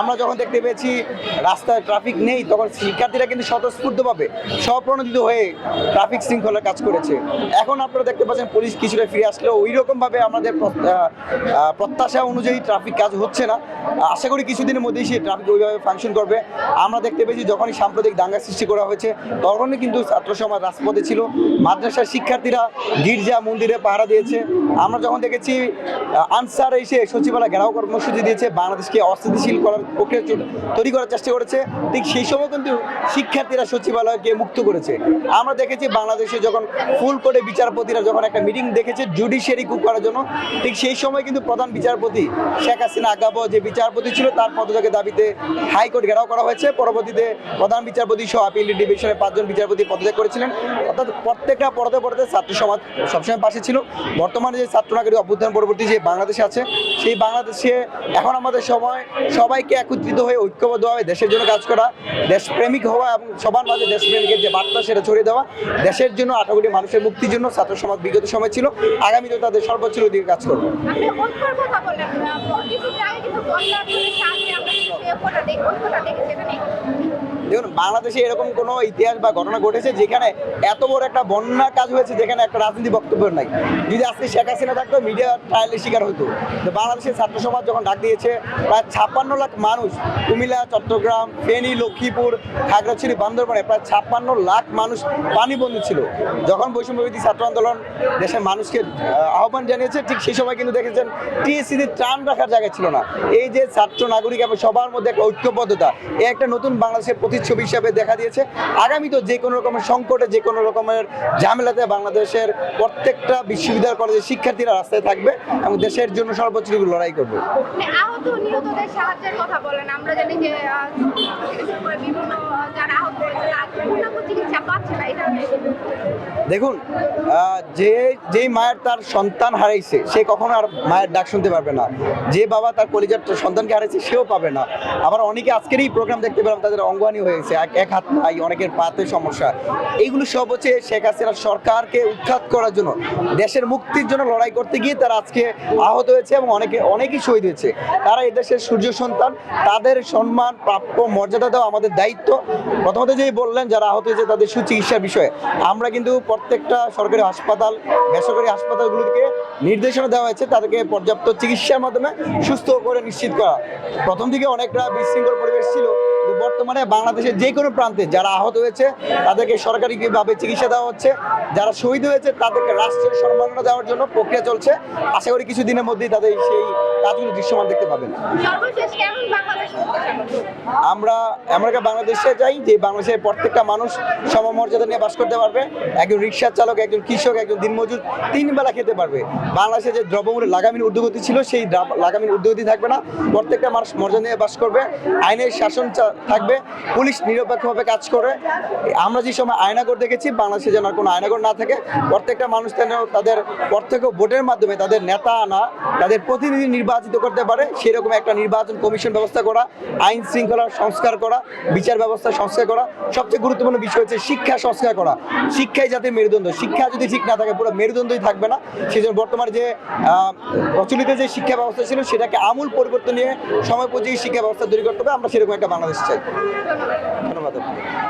আমরা যখন দেখতে পেয়েছি রাস্তায় ট্রাফিক নেই, তখন শিক্ষার্থীরা কিন্তু স্বতঃস্ফূর্তভাবে স্বপ্রণোদিত হয়ে ট্রাফিক শৃঙ্খলার কাজ করেছে। এখন আপনারা দেখতে পাচ্ছেন পুলিশ কিছুটা ফিরে আসলেও ওই রকমভাবে আমাদের প্রত্যাশা অনুযায়ী ট্রাফিক কাজ হচ্ছে না। আশা করি কিছুদিনের মধ্যেই সেই ট্রাফিক ওইভাবে ফাংশন করবে। আমরা দেখতে পেয়েছি যখনই সাম্প্রতিক দাঙ্গা সৃষ্টি করা হয়েছে, তখনই কিন্তু ছাত্র সমাজ রাজপথে ছিল। মাদ্রাসার শিক্ষার্থীরা গির্জা মন্দিরে পাহারা দিয়েছে। আমরা যখন দেখেছি আনসার এসে সচিবালয় ঘেরাও কর্মসূচি দিয়েছে, বাংলাদেশকে অস্থিতিশীল করার প্রক্রিয়া তৈরি করার চেষ্টা করেছে। ঠিক সেই সময় কিন্তু শিক্ষার্থীরা সচিবালয়কে মুক্ত করেছে। আমরা দেখেছি বাংলাদেশে যখন ফুল কোর্টে বিচারপতিরা যখন একটা মিটিং দেখেছে জুডিশিয়ারি কুক করার জন্য, ঠিক সেই সময় কিন্তু প্রধান বিচারপতি শেখ হাসিনা আগাবো যে বিচারপতি ছিল, তার পদত্যাগের দাবিতে হাইকোর্ট ঘেরাও করা হয়েছে। পরবর্তীতে প্রধান বিচারপতি সহ আপিল ডিভিশনের পাঁচজন বিচারপতি পদত্যাগ করেছিলেন। অর্থাৎ প্রত্যেকটা পরতে পরতে ছাত্র সমাজ সবসময় পাশে ছিল। বর্তমানে যে ছাত্র নাগরিক অভ্যুত্থান পরবর্তী যে বাংলাদেশে আছে, সেই বাংলাদেশে এখন আমাদের সময় সবাইকে একত্রিত হয়ে ঐক্যবদ্ধভাবে দেশের জন্য কাজ করা, দেশপ্রেমিক হওয়া এবং সবার মাঝে দেশপ্রেমিকের যে বার্তা সেটা ছড়িয়ে দেওয়া, দেশের জন্য আঠারো কোটি মানুষের মুক্তির জন্য ছাত্র সমাজ বিগত সময় ছিল আগামীতে তাদের সর্বোচ্চ দিকে কাজ করবে। দেখুন, বাংলাদেশে এরকম কোনো ইতিহাস বা ঘটনা ঘটেছে যেখানে এত বড় একটা বন্যা কাজ হয়েছে যেখানে একটা রাজনীতি বক্তব্য নাই। যদি আজকে শেখ হাসিনা থাকতো মিডিয়া ট্রায়ালের শিকার হতো। বাংলাদেশের ছাত্র সমাজ যখন ডাক দিয়েছে, প্রায় ছাপ্পান্ন লাখ মানুষ, কুমিল্লা, চট্টগ্রাম, ফেনী, লক্ষ্মীপুর, খাগড়াছড়ি, বান্দরবানে প্রায় ছাপ্পান্ন লাখ মানুষ পানিবন্দী ছিল। যখন বৈষম্যবিধি ছাত্র আন্দোলন দেশের মানুষকে আহ্বান জানিয়েছে, ঠিক সেই সময় কিন্তু দেখেছেন, টিএসসিতে ত্রাণ রাখার জায়গা ছিল না। এই যে ছাত্র নাগরিক এবং সবার মধ্যে একটা ঐক্যবদ্ধতা এ একটা নতুন বাংলাদেশের প্রতিচ্ছবি হিসাবে দেখা দিয়েছে। আগামী তো যে কোনো রকমের সংকটে, যে কোনো রকমের ঝামেলাতে বাংলাদেশের প্রত্যেকটা বিশ্ববিদ্যালয় কলেজের শিক্ষার্থীরা রাস্তায় থাকবে এবং দেশের জন্য সর্বোচ্চ লড়াই করবে। আহত নিহতদের সাহায্যের কথা বলেন। আমরা জানি যে বিভিন্ন, যারা আহত তারা চিকিৎসা পাচ্ছে না এটা দেখুন যে, যেই মায়ের তার সন্তান হারাইছে, সে কখনো আর মায়ের ডাক শুনতে পারবে না। যে বাবা তার কলিজার সন্তানকে হারাইছে, সেও পাবে না। আবার অনেকে আজকের এই প্রোগ্রাম দেখতে পেলাম, তাদের অঙ্গহানি হয়েছে, এক- হাত নাই, অনেকের পাতে সমস্যা। এইগুলো সব হচ্ছে শেখ হাসিনা সরকারকে উৎখাত করার জন্য, দেশের মুক্তির জন্য লড়াই করতে গিয়ে তারা আজকে আহত হয়েছে এবং অনেকে, অনেকেই শহীদ হয়েছে। তারা এই দেশের সূর্য সন্তান, তাদের সম্মান, প্রাপ্য, মর্যাদা দেওয়া আমাদের দায়িত্ব। প্রথমত যেই বললেন, যারা আহত হয়েছে তাদের সুচিকিৎসার বিষয়ে। আমরা কিন্তু প্রত্যেকটা সরকারি হাসপাতাল, বেসরকারি হাসপাতালগুলোকে নির্দেশনা দেওয়া হয়েছে, তাদেরকে পর্যাপ্ত চিকিৎসার মাধ্যমে সুস্থ করে নিশ্চিত করা। প্রথম দিকে অনেকটা বিশৃঙ্খল পরিবেশ ছিল বর্তমানে বাংলাদেশের যে কোনো প্রান্তে যারা আহত হয়েছে তাদেরকে সরকারিভাবে চিকিৎসা দেওয়া হচ্ছে। যারা শহীদ হয়েছে তাদেরকে রাষ্ট্রের সম্মাননা দেওয়ার জন্য প্রক্রিয়া চলছে। আশা করি কিছু দিনের মধ্যেই তাদের সেই কাজগুলো দৃশ্যমান দেখতে পাবেন। আমরা আমরা বাংলাদেশে যাই যে বাংলাদেশের প্রত্যেকটা মানুষ সমমর্যাদা নিয়ে বাস করতে পারবে। একজন রিক্সা চালক একজন কৃষক একজন দিনমজুর তিন বেলা খেতে পারবে। বাংলাদেশে যে দ্রব্যমূল্যের লাগামীর ঊর্ধ্বগতি ছিল সেই লাগামীর ঊর্ধ্বগতি থাকবে না। প্রত্যেকটা মানুষ মর্যাদা নিয়ে বাস করবে। আইনের শাসন চা- থাকবে। পুলিশ নিরপেক্ষভাবে কাজ করে। আমরা যে সময় আয়নাগর দেখেছি, বাংলাদেশে যেন কোনো আয়নাগর না থাকে, প্রত্যেকটা মানুষ যেন তাদের প্রত্যেক ভোটের মাধ্যমে তাদের নেতা আনা তাদের প্রতিনিধি নির্বাচিত করতে পারে, সেরকম একটা নির্বাচন কমিশন ব্যবস্থা করা, আইন শৃঙ্খলা সংস্কার করা, বিচার ব্যবস্থা সংস্কার করা। সবচেয়ে গুরুত্বপূর্ণ বিষয় হচ্ছে শিক্ষা সংস্কার করা। শিক্ষাই যাতে মেরুদণ্ড। শিক্ষা যদি ঠিক না থাকে, পুরো মেরুদণ্ডই থাকবে না। সেই জন্য বর্তমানে যে প্রচলিত যে শিক্ষা ব্যবস্থা ছিল, সেটাকে আমূল পরিবর্তন নিয়ে সময় শিক্ষা ব্যবস্থা তৈরি করতে হবে। আমরা সেরকম একটা বাংলাদেশ চাই ধন্যবাদ আপনাকে।